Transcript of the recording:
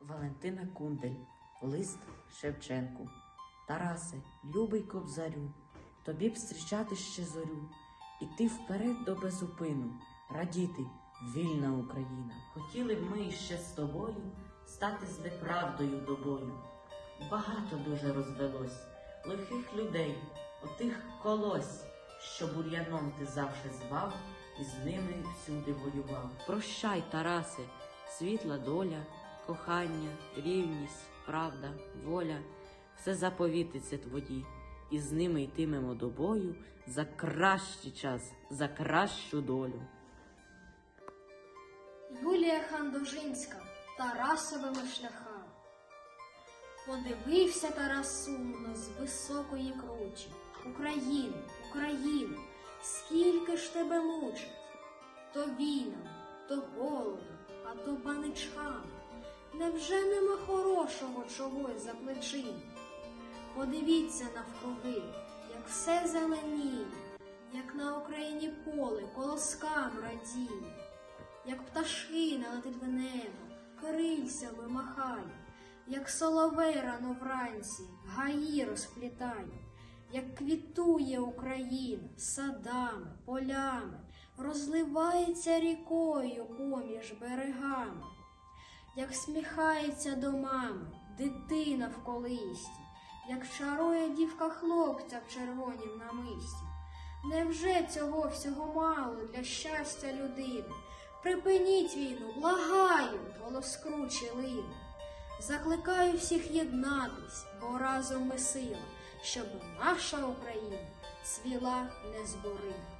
Валентина Кундель, лист Шевченку. Тарасе, любий кобзарю, тобі б зустрічати ще зорю, іти вперед до безупину, радіти, вільна Україна. Хотіли б ми іще з тобою стати з неправдою добою. Багато дуже розвелось лихих людей, отих колось, що бур'яном ти завше звав, і з ними всюди воював. Прощай, Тарасе, світла доля, кохання, рівність, правда, воля, все заповітиться твої, і з ними йтимемо до бою за кращий час, за кращу долю. Юлія Хандожинська Тарасовими шляхами. Подивився Тарас сумно з високої кручі. Україну, Україну, скільки ж тебе мучить? То війнами, то голодом, а то баничками. Невже нема хорошого чогось за плечима? Подивіться навкруги, як все зеленіє, як на Україні поле колоскам радіє як пташки налетить в небо, крильцями махає, як соловей рано вранці гаї розплітає, як квітує Україна садами, полями, розливається рікою поміж берегами, як сміхається до мами дитина в колисті, як чарує дівка хлопця в червонім намисті. Невже цього всього мало для щастя людини? Припиніть війну, благаю, голос круче лине. Закликаю всіх єднатись, бо разом ми сила, щоб наша Україна цвіла незборима.